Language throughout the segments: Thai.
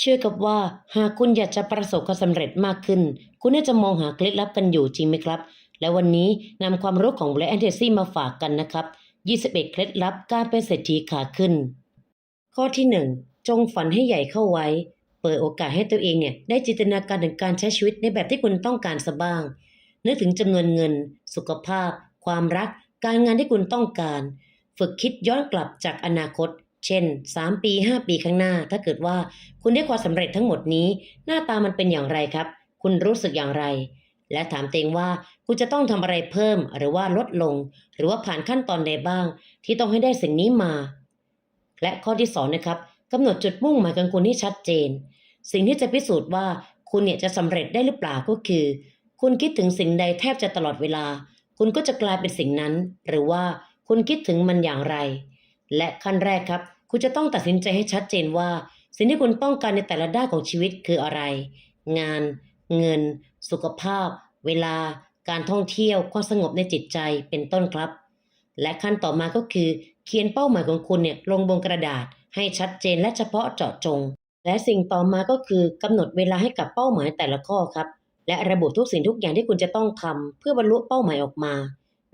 เชื่อกับว่าหากคุณอยากจะประสบความสำเร็จมากขึ้น คุณน่าจะมองหาเคล็ดลับกันอยู่จริงไหมครับ และวันนี้นำความรู้ของแบล็แอนเทซี่มาฝากกันนะครับ 21 เคล็ดลับการเป็นเศรษฐีขาขึ้น ข้อที่ 1 จงฝันให้ใหญ่เข้าไว้ เปิดโอกาสให้ตัวเองเนี่ยได้จินตนาการถึงการใช้ชีวิตในแบบที่คุณต้องการสบ้าง นึกถึงจำนวนเงิน สุขภาพ ความรัก การงานที่คุณต้องการ ฝึกคิดย้อนกลับจากอนาคต เช่น 3 ปี 5 ปีข้างหน้า ถ้าเกิดว่าคุณได้ความสำเร็จทั้งหมดนี้ หน้าตามันเป็นอย่างไรครับ คุณรู้สึกอย่างไร และถามตัวเองว่าคุณจะต้องทำอะไรเพิ่มหรือว่าลดลง หรือว่าผ่านขั้นตอนใดบ้าง ที่ต้องให้ได้สิ่งนี้มา และข้อที่สองนะครับกำหนดจุดมุ่งหมายของคุณให้ชัดเจน สิ่งที่จะพิสูจน์ว่าคุณเนี่ยจะสำเร็จได้หรือเปล่าก็คือ คุณคิดถึงสิ่งใดแทบจะตลอดเวลา คุณก็จะกลายเป็นสิ่งนั้น หรือว่าคุณคิดถึงมันอย่างไร และขั้นแรกครับ คุณจะต้องตัดสินใจให้ชัดเจนว่า สิ่งที่คุณต้องการในแต่ละด้านของชีวิตคืออะไร งาน เงิน สุขภาพ เวลา การท่องเที่ยวความสงบในจิตใจเป็นต้นครับ และขั้นต่อมาก็คือ เขียนเป้าหมายของคุณเนี่ยลงบนกระดาษ ให้ชัดเจนและเฉพาะเจาะจง และสิ่งต่อมาก็คือกำหนดเวลาให้กับเป้าหมายแต่ละข้อครับและระบุทุกสิ่งทุกอย่างที่คุณจะต้องทำเพื่อบรรลุเป้าหมายออกมา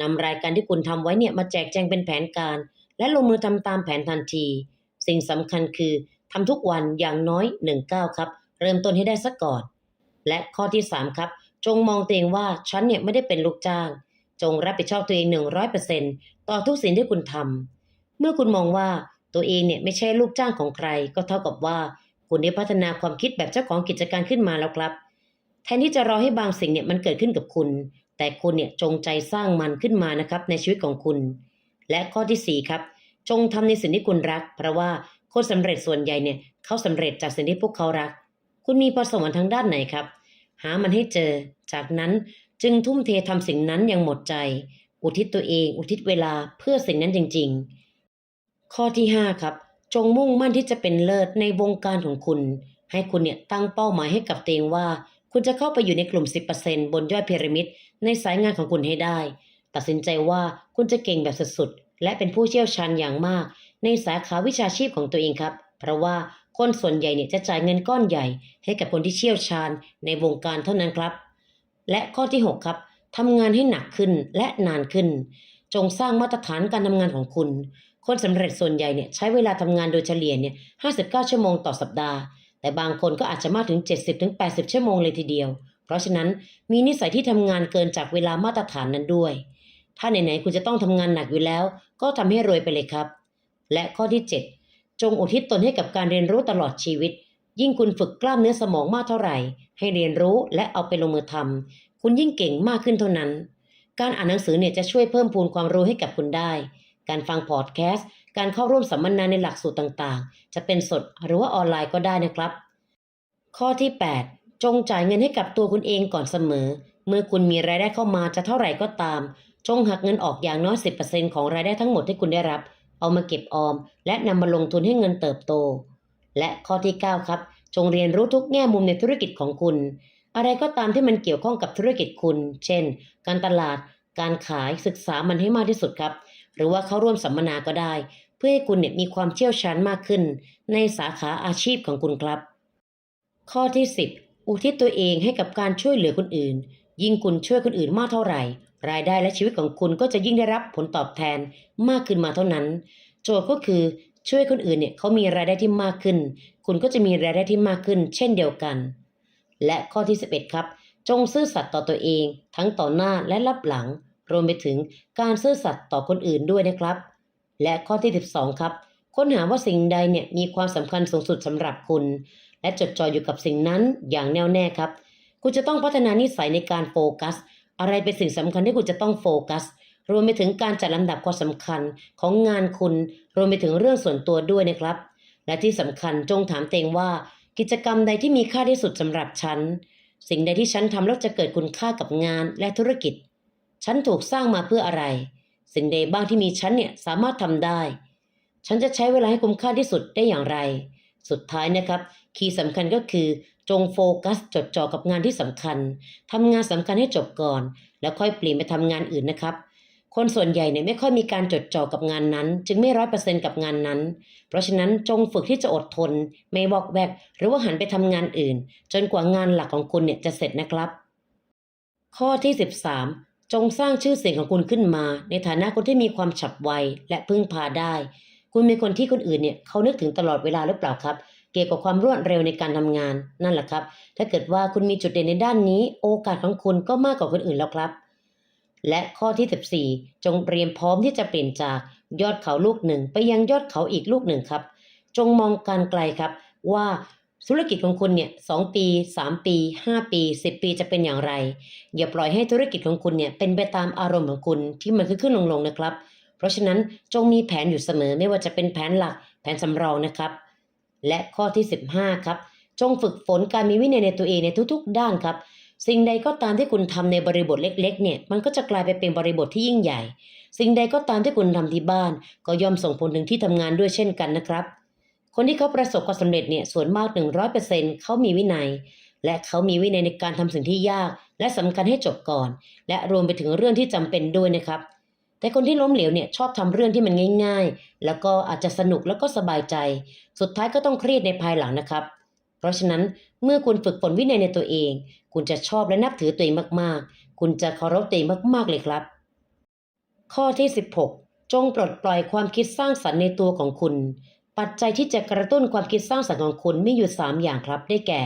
นำรายการที่คุณทำไว้เนี่ยมาแจกแจงเป็นแผนการ และลงมือทำตามแผนทันที สิ่งสำคัญคือทำทุกวันอย่างน้อย1ก้าวครับ เริ่มต้นให้ได้สักก่อน และข้อที่ 3 ครับ จงมองตัวเองว่าฉันเนี่ยไม่ได้เป็นลูกจ้าง จงรับผิดชอบตัวเอง100%ต่อทุกสิ่งที่คุณทำเมื่อคุณมองว่าตัวเองเนี่ยไม่ใช่ลูกจ้างของใคร ก็เท่ากับว่า คุณได้พัฒนาความคิดแบบเจ้าของกิจการขึ้นมาแล้วครับ แทนที่จะรอให้บางสิ่งเนี่ยมันเกิดขึ้นกับคุณ แต่คุณเนี่ยจงใจสร้างมันขึ้นมานะครับในชีวิตของคุณ และข้อที่4ครับจงทำในสิ่งที่คุณรัก เพราะว่าคนสำเร็จส่วนใหญ่เนี่ยเขาสำเร็จจากสิ่งที่พวกเขารัก คุณมีพระสวรรค์ทางด้านไหนครับ หามันให้เจอ จากนั้นจึงทุ่มเททำสิ่งนั้นอย่างหมดใจ อุทิศตัวเอง อุทิศเวลาเพื่อสิ่งนั้นจริง ๆ ข้อที่5ครับจงมุ่งมั่นที่จะเป็นเลิศในวงการของคุณ ให้คุณเนี่ยตั้งเป้าหมายให้กับตัวเองว่า คุณจะเข้าไปอยู่ในกลุ่ม 10%บนยอดพีระมิดในสายงานของคุณให้ได้ ตัดสินใจว่าคุณจะเก่งแบบสุดๆ และเป็นผู้เชี่ยวชาญอย่างมาก ในสาขาวิชาชีพของตัวเองครับ เพราะว่าคนส่วนใหญ่เนี่ยจะจ่ายเงินก้อนใหญ่ ให้กับคนที่เชี่ยวชาญในวงการเท่านั้นครับ และข้อที่ 6 ครับทำงานให้หนักขึ้นและนานขึ้น จงสร้างมาตรฐานการทำงานของคุณ คนสำเร็จส่วนใหญ่เนี่ยใช้เวลาทำงานโดยเฉลี่ยเนี่ย59 ชั่วโมงต่อสัปดาห์ แต่บางคนก็อาจจะมากถึง 70-80 ชั่วโมงเลยทีเดียว เพราะฉะนั้นมีนิสัยที่ทำงานเกินจากเวลามาตรฐานนั้นด้วย ถ้าไหนๆคุณจะต้องทำงานหนักอยู่แล้ว ก็ทำให้รวยไปเลยครับ และข้อที่ 7 จงอุทิศตนให้กับการเรียนรู้ตลอดชีวิต ยิ่งคุณฝึกกล้ามเนื้อสมองมากเท่าไหร่ ให้เรียนรู้และเอาไปลงมือทำคุณยิ่งเก่งมากขึ้นเท่านั้น การอ่านหนังสือเนี่ยจะช่วยเพิ่มพูนความรู้ให้กับคุณได้ การฟังพอดแคสต์การเข้าร่วมสัมมนาในหลักสูตรต่างๆ จะเป็นสดหรือว่าออนไลน์ก็ได้นะครับ ข้อที่ 8 จงจ่ายเงินให้กับตัวคุณเองก่อนเสมอ เมื่อคุณมีรายได้เข้ามาจะเท่าไหร่ก็ตาม จงหักเงินออกอย่างน้อย10%ของรายได้ทั้งหมดที่คุณได้รับ เอามาเก็บออม และนำมาลงทุนให้เงินเติบโต และข้อที่ 9 ครับ จงเรียนรู้ทุกแง่มุมในธุรกิจของคุณ อะไรก็ตามที่มันเกี่ยวข้องกับธุรกิจคุณ เช่น การตลาด การขายศึกษามันให้มากที่สุดครับ หรือว่าเข้าร่วมสัมมนาก็ได้ เพื่อให้คุณเนี่ยมีความเชี่ยวชาญมากขึ้น ในสาขาอาชีพของคุณครับ ข้อที่ 10 อุทิศตัวเองให้กับการช่วยเหลือคนอื่น ยิ่งคุณช่วยคนอื่นมากเท่าไหร่ รายได้และชีวิตของคุณก็จะยิ่งได้รับผลตอบแทนมากขึ้นมาเท่านั้น โจทย์ก็คือช่วยคนอื่นเนี่ยเขามีรายได้ที่มากขึ้น คุณก็จะมีรายได้ที่มากขึ้น เช่นเดียวกัน และข้อที่ 11 ครับ จงซื่อสัตย์ต่อตัวเอง ทั้งต่อหน้าและรับหลัง รวมไปถึงการซื่อสัตย์ต่อคนอื่นด้วยนะครับ และข้อที่ 12 ครับ ค้นหาว่าสิ่งใดเนี่ยมีความสำคัญสูงสุดสำหรับคุณ และจดจ่ออยู่กับสิ่งนั้นอย่างแน่วแน่ครับ คุณจะต้องพัฒนานิสัยในการโฟกัส อะไรเป็นสิ่งสำคัญที่คุณจะต้องโฟกัส รวมไปถึงการจัดลำดับความสำคัญของงานคุณ รวมไปถึงเรื่องส่วนตัวด้วยนะครับ และที่สำคัญจงถามเตวเองว่า กิจกรรมใดที่มีค่าที่สุดสำหรับฉัน สิ่งใดที่ฉันทำแล้วจะเกิดคุณค่ากับงานและธุรกิจ ฉันถูกสร้างมาเพื่ออะไร สิ่งใดบ้างที่มีฉันเนี่ยสามารถทำได้ ฉันจะใช้เวลาให้คุ้มค่าที่สุดได้อย่างไร สุดท้ายนะครับ คีย์สำคัญก็คือ จงโฟกัสจดจ่อกับงานที่สำคัญทำงานสำคัญให้จบก่อน แล้วค่อยเปลี่ยนไปทำงานอื่นนะครับ คนส่วนใหญ่เนี่ยไม่ค่อยมีการจดจ่อกับงานนั้น จึงไม่ร้อยเปอร์เซ็นต์กับงานนั้น เพราะฉะนั้นจงฝึกที่จะอดทน ไม่วอกแวกหรือว่าหันไปทำงานอื่น จนกว่างานหลักของคุณเนี่ยจะเสร็จนะครับ ข้อที่ 13 จงสร้างชื่อเสียงของคุณขึ้นมา ในฐานะคนที่มีความฉับไวและพึ่งพาได้ คุณเป็นคนที่คนอื่นเนี่ยเขานึกถึงตลอดเวลาหรือเปล่าครับ เกี่ยวกับความรวดเร็วในการทำงานนั่นแหละครับ ถ้าเกิดว่าคุณมีจุดเด่นในด้านนี้ โอกาสของคุณก็มากกว่าคนอื่นแล้วครับ และข้อที่ 14 จงเตรียมพร้อมที่จะเปลี่ยนจากยอดเขาลูกหนึ่ง ไปยังยอดเขาอีกลูกหนึ่งครับ จงมองการไกลครับว่าธุรกิจของคุณเนี่ยสองปี 3 ปี 5 ปี 10 ปีจะเป็นอย่างไร อย่าปล่อยให้ธุรกิจของคุณเนี่ยเป็นไปตามอารมณ์ของคุณที่มันขึ้นขึ้นลงลงนะครับ เพราะฉะนั้นจงมีแผนอยู่เสมอไม่ว่าจะเป็นแผนหลักแผนสำรองนะครับ และข้อที่ 15 ครับ จงฝึกฝนการมีวินัยในตัวเองในทุกๆ ด้านครับ สิ่งใดก็ตามที่คุณทำในบริบทเล็ก ๆ เนี่ย มันก็จะกลายไปเป็นบริบทที่ยิ่งใหญ่ สิ่งใดก็ตามที่คุณทำที่บ้าน ก็ย่อมส่งผลถึงที่ทำงานด้วยเช่นกันนะครับ คนที่เขาประสบความสำเร็จเนี่ย ส่วนมาก 100%เขามีวินัย และเขามีวินัยในการทำสิ่งที่ยาก และสำคัญให้จบก่อน และรวมไปถึงเรื่องที่จำเป็นด้วยนะครับ แต่คนที่ล้มเหลวเนี่ยชอบทำเรื่องที่มันง่าย ๆ แล้วก็อาจจะสนุกแล้วก็สบายใจ สุดท้ายก็ต้องเครียดในภายหลังนะครับ เพราะฉะนั้นเมื่อคุณฝึกฝนวินัยในตัวเอง คุณจะชอบและนับถือตัวเองมากๆ คุณจะเคารพตัวเองมากๆเลยครับ ข้อที่ 16 จงปลดปล่อยความคิดสร้างสรรค์ในตัวของคุณ ปัจจัยที่จะกระตุ้นความคิดสร้างสรรค์ของคุณมีอยู่ 3 อย่างครับ ได้แก่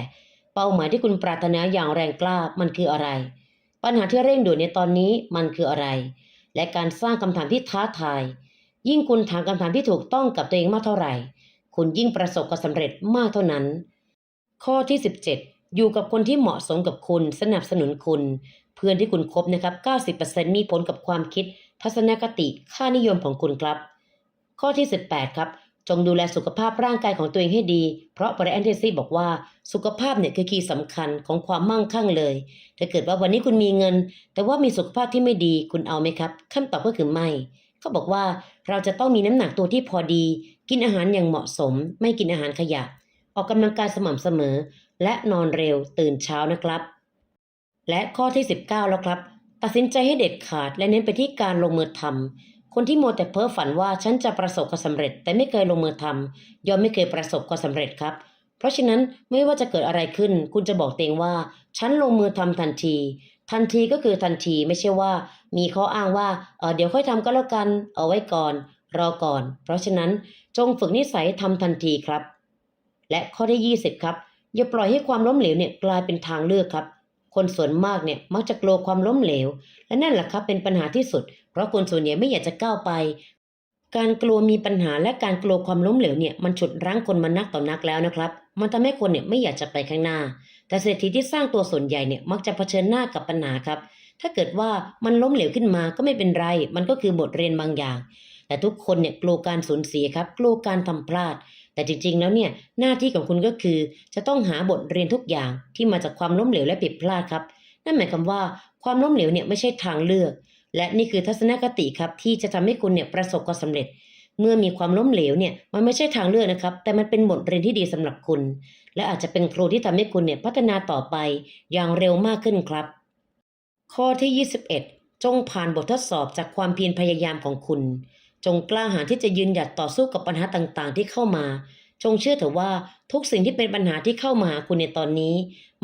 เป้าหมายที่คุณปรารถนาอย่างแรงกล้ามันคืออะไร ปัญหาที่เร่งด่วนในตอนนี้มันคืออะไร และการสร้างคำถามที่ท้าทาย ยิ่งคุณถามคำถามที่ถูกต้องกับตัวเองมากเท่าไหร่ คุณยิ่งประสบความสำเร็จมากเท่านั้น ข้อที่ 17 อยู่กับคนที่เหมาะสมกับคุณสนับสนุนคุณ เพื่อนที่คุณคบนะครับ 90%มีผลกับความคิด ทัศนคติค่านิยมของคุณครับ ข้อที่ 18 ครับ จงดูแลสุขภาพร่างกายของตัวเองให้ดี เพราะบริแอนเทซี่บอกว่าสุขภาพเนี่ยคือคีย์สำคัญของความมั่งคั่งเลย ถ้าเกิดว่าวันนี้คุณมีเงิน แต่ว่ามีสุขภาพที่ไม่ดีคุณเอาไหมครับคำตอบก็คือไม่เขาบอกว่าเราจะต้องมีน้ำหนักตัวที่พอดี กินอาหารอย่างเหมาะสม ไม่กินอาหารขยะ ออกกำลังกายสม่ำเสมอ และนอนเร็วตื่นเช้านะครับ และข้อที่ 19 แล้วครับ ตัดสินใจให้เด็ดขาดและเน้นไปที่การลงมือทำ คนที่โมวแต่เพ้อฝันว่าฉันจะประสบความสำเร็จ แต่ไม่เคยลงมือทำย่อมไม่เคยประสบความสำเร็จครับ เพราะฉะนั้นไม่ว่าจะเกิดอะไรขึ้น คุณจะบอกตัวเองว่า ฉันลงมือทำทันที ทันทีก็คือทันทีไม่ใช่ว่า มีข้ออ้างว่าเออเดี๋ยวค่อยทำก็แล้วกัน เอาไว้ก่อน รอก่อน เพราะฉะนั้นจงฝึกนิสัยทำทันทีครับ และข้อที่ 20 ครับอย่าปล่อยให้ความล้มเหลวเนี่ยกลายเป็นทางเลือกครับ คนส่วนมากเนี่ยมักจะกลัวความล้มเหลว และนั่นแหละครับเป็นปัญหาที่สุด เพราะคนส่วนใหญ่ไม่อยากจะก้าวไป การกลัวมีปัญหาและการกลัวความล้มเหลวเนี่ยมันฉุดรั้งคนมานักต่อนักแล้วนะครับ มันทำให้คนเนี่ยไม่อยากจะไปข้างหน้า แต่เศรษฐีที่สร้างตัวส่วนใหญ่เนี่ยมักจะเผชิญหน้ากับปัญหาครับ ถ้าเกิดว่ามันล้มเหลวขึ้นมาก็ไม่เป็นไร มันก็คือบทเรียนบางอย่าง แต่ทุกคนเนี่ยกลัวการสูญเสียครับ กลัวการทำพลาด แต่จริงๆ แล้วเนี่ยหน้าที่ของคุณก็คือ จะต้องหาบทเรียนทุกอย่างที่มาจากความล้มเหลวและผิดพลาดครับ นั่นหมายความว่าความล้มเหลวเนี่ยไม่ใช่ทางเลือก และนี่คือทัศนคติครับที่จะทำให้คุณเนี่ยประสบความสำเร็จ เมื่อมีความล้มเหลวเนี่ยมันไม่ใช่ทางเลือกนะครับ แต่มันเป็นบทเรียนที่ดีสำหรับคุณ และอาจจะเป็นครูที่ทำให้คุณเนี่ยพัฒนาต่อไปอย่างเร็วมากขึ้นครับ ข้อที่ 21 จงผ่านบททดสอบจากความเพียรพยายามของคุณ จงกล้าหาญที่จะยืนหยัดต่อสู้กับปัญหาต่างๆ ที่เข้ามา จงเชื่อเถอะว่าทุกสิ่งที่เป็นปัญหาที่เข้ามาหาคุณในตอนนี้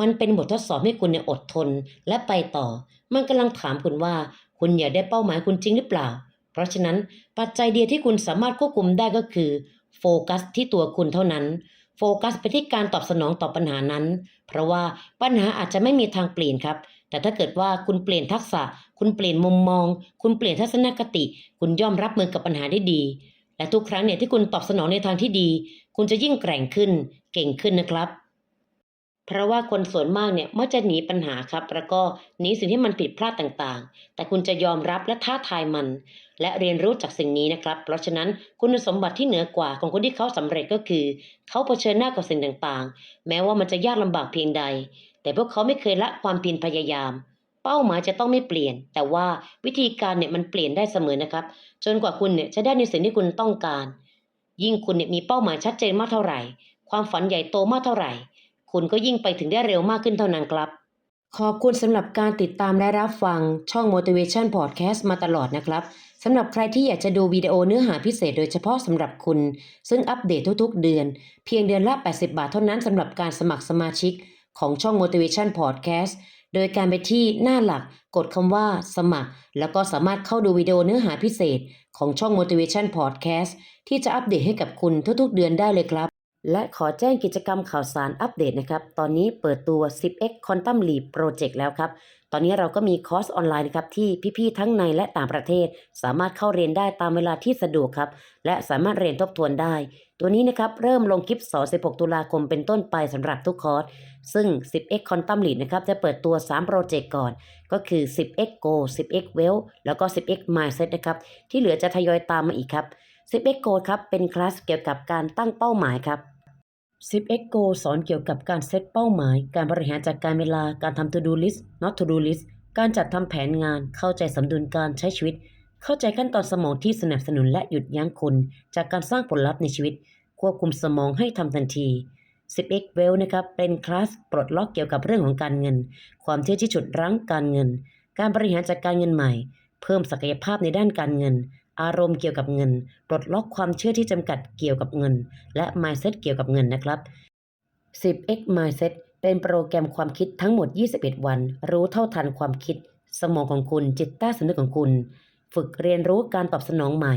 มันเป็นบททดสอบให้คุณเนี่ยอดทนและไปต่อ มันกำลังถามคุณว่า คุณอยากได้เป้าหมายคุณจริงหรือเปล่า เพราะฉะนั้นปัจจัยเดียวที่คุณสามารถควบคุมได้ก็คือโฟกัสที่ตัวคุณเท่านั้น โฟกัสไปที่การตอบสนองต่อปัญหานั้น เพราะว่าปัญหาอาจจะไม่มีทางเปลี่ยนครับ แต่ถ้าเกิดว่าคุณเปลี่ยนทักษะ คุณเปลี่ยนมุมมอง คุณเปลี่ยนทัศนคติ คุณย่อมรับมือกับปัญหาได้ดี และทุกครั้งเนี่ยที่คุณตอบสนองในทางที่ดี คุณจะยิ่งแกร่งขึ้น เก่งขึ้นนะครับ เพราะว่าคนส่วนมากเนี่ยมักจะหนีปัญหาครับ แล้วก็หนีสิ่งที่มันผิดพลาดต่างๆ แต่คุณจะยอมรับและท้าทายมัน และเรียนรู้จากสิ่งนี้นะครับ เพราะฉะนั้นคุณสมบัติที่เหนือกว่าของคนที่เขาสำเร็จก็คือ เขาเผชิญหน้ากับสิ่งต่างๆ แม้ว่ามันจะยากลำบากเพียงใด แต่พวกเขาไม่เคยละความเพียรพยายาม เป้าหมายจะต้องไม่เปลี่ยน แต่ว่าวิธีการเนี่ยมันเปลี่ยนได้เสมอนะครับ จนกว่าคุณเนี่ยจะได้ในสิ่งที่คุณต้องการ ยิ่งคุณเนี่ยมีเป้าหมายชัดเจนมากเท่าไหร่ ความฝันใหญ่โตมากเท่าไหร่ คุณก็ยิ่งไปถึงได้เร็วมากขึ้นเท่านั้นครับขอบคุณสำหรับการติดตามและรับฟังช่อง Motivation Podcast มาตลอดนะครับสำหรับใครที่อยากจะดูวิดีโอเนื้อหาพิเศษโดยเฉพาะสำหรับคุณ ซึ่งอัปเดตทุกๆ เดือน เพียงเดือนละ 80 บาทเท่านั้นสำหรับการสมัครสมาชิก ของช่อง Motivation Podcast โดยการไปที่หน้าหลักกดคำว่าสมัคร แล้วก็สามารถเข้าดูวิดีโอเนื้อหาพิเศษ ของช่อง Motivation Podcast ที่จะอัปเดตให้กับคุณทุกๆเดือนได้เลยครับ และขอแจ้งกิจกรรมข่าวสารอัปเดตนะครับ ตอนนี้เปิดตัว 10x Quantum Leap Project แล้วครับ ตอนนี้เราก็มีคอร์สออนไลน์นะครับที่พี่ๆทั้งในและต่างประเทศ สามารถเข้าเรียนได้ตามเวลาที่สะดวกครับ และสามารถเรียนทบทวนได้ ตัวนี้นะครับเริ่มลงคลิปสอน 16 ตุลาคมเป็นต้นไปสำหรับทุกคอร์ส ซึ่ง 10x Quantum Leap นะครับจะเปิดตัว 3 โปรเจกต์ก่อน ก็คือ 10x Go 10x Well แล้วก็ 10x Mindset นะครับที่เหลือจะทยอยตามมาอีกครับ 10x Go ครับเป็นคลาสเกี่ยวกับการตั้งเป้าหมายครับ 10x Go สอนเกี่ยวกับการเซตเป้าหมาย การบริหารจัดการเวลาการทำ to do list not to do list การจัดทำแผนงานเข้าใจสมดุลการใช้ชีวิต เข้าใจขั้นตอนสมองที่สนับสนุนและหยุดยั้งคุณ จากการสร้างผลลัพธ์ในชีวิต ควบคุมสมองให้ทำทันที 10x Well นะครับ เป็นคลาสปลดล็อกเกี่ยวกับเรื่องของการเงิน ความเชื่อที่ฉุดรั้งการเงิน การบริหารจัดการเงินใหม่ เพิ่มศักยภาพในด้านการเงิน อารมณ์เกี่ยวกับเงิน ปลดล็อกความเชื่อที่จำกัดเกี่ยวกับเงิน และ mindset เกี่ยวกับเงินนะครับ 10x mindset เป็นโปรแกรมความคิดทั้งหมด 21 วัน รู้เท่าทันความคิด สมองของคุณจิตใต้สำนึกของคุณ ฝึกเรียนรู้การตอบสนองใหม่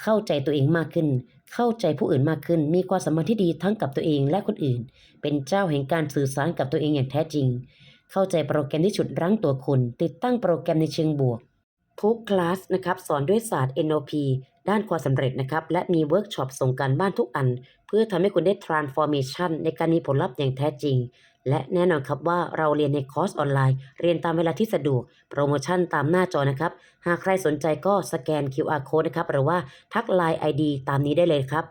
เข้าใจตัวเองมากขึ้น เข้าใจผู้อื่นมากขึ้น มีความสัมพันธ์ที่ดีทั้งกับตัวเองและคนอื่น เป็นเจ้าแห่งการสื่อสารกับตัวเองอย่างแท้จริง เข้าใจโปรแกรมที่ฉุดรั้งตัวคุณ ติดตั้งโปรแกรมในเชิงบวก ทุกคลาสนะครับสอนด้วยศาสตร์ NLP ด้านความสำเร็จนะครับ และมีเวิร์กช็อปส่งการบ้านทุกอัน เพื่อทำให้คุณได้ transformation ในการมีผลลัพธ์อย่างแท้จริง และแน่นอนครับว่าเราเรียนในคอร์สออนไลน์ เรียนตามเวลาที่สะดวก โปรโมชั่นตามหน้าจอนะครับ หากใครสนใจก็สแกน QR code นะครับ หรือว่าทัก Line ID ตามนี้ได้เลยครับ